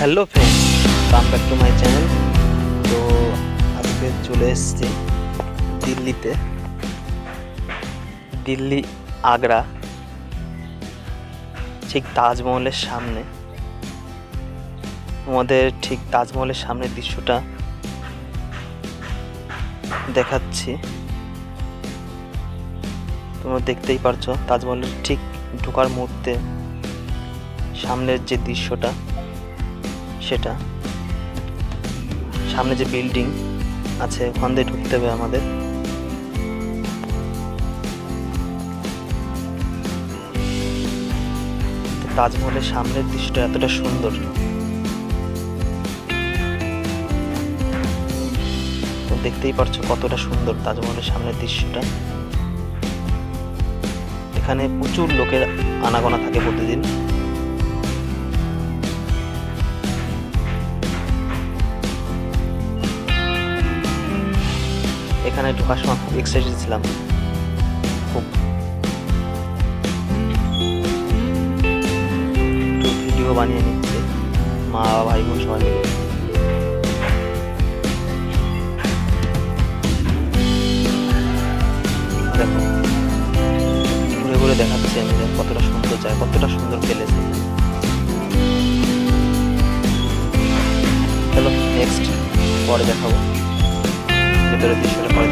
Hello friends come back to my channel তো আজকে চলে এসেছি দিল্লিতে। দিল্লি, আগ্রা, ঠিক তাজমহলের সামনে। আমাদের ঠিক তাজমহলের সামনের দৃশ্যটা দেখাচ্ছি। তোমরা দেখতেই পারছ, তাজমহলের ঠিক ঢোকার মুহূর্তে সামনের যে দৃশ্যটা। সেটা। সামনে যে বিল্ডিং আছে, ওখান দিয়ে ঢুকতে হবে আমাদের। তাজমহলের সামনের দৃশ্যটা এতটা সুন্দর। দেখতেই পারছ কতটা সুন্দর তাজমহলের সামনের দৃশ্যটা। এখানে প্রচুর লোকের আনাগোনা থাকে প্রতিদিন। এখানে ঢোকার সময় খুব এক্সাইটেড ছিলাম। খুব। ভিডিও বানিয়ে নিচ্ছে। মা, ভাই বোন সবাই মিলে। ঘুরে ঘুরে দেখাচ্ছি আমি কতটা সুন্দর যায় কতটা সুন্দর ফেলেছে চলো নেক্সট পরে দেখাবো। ভেতরের দৃশ্যটা পরে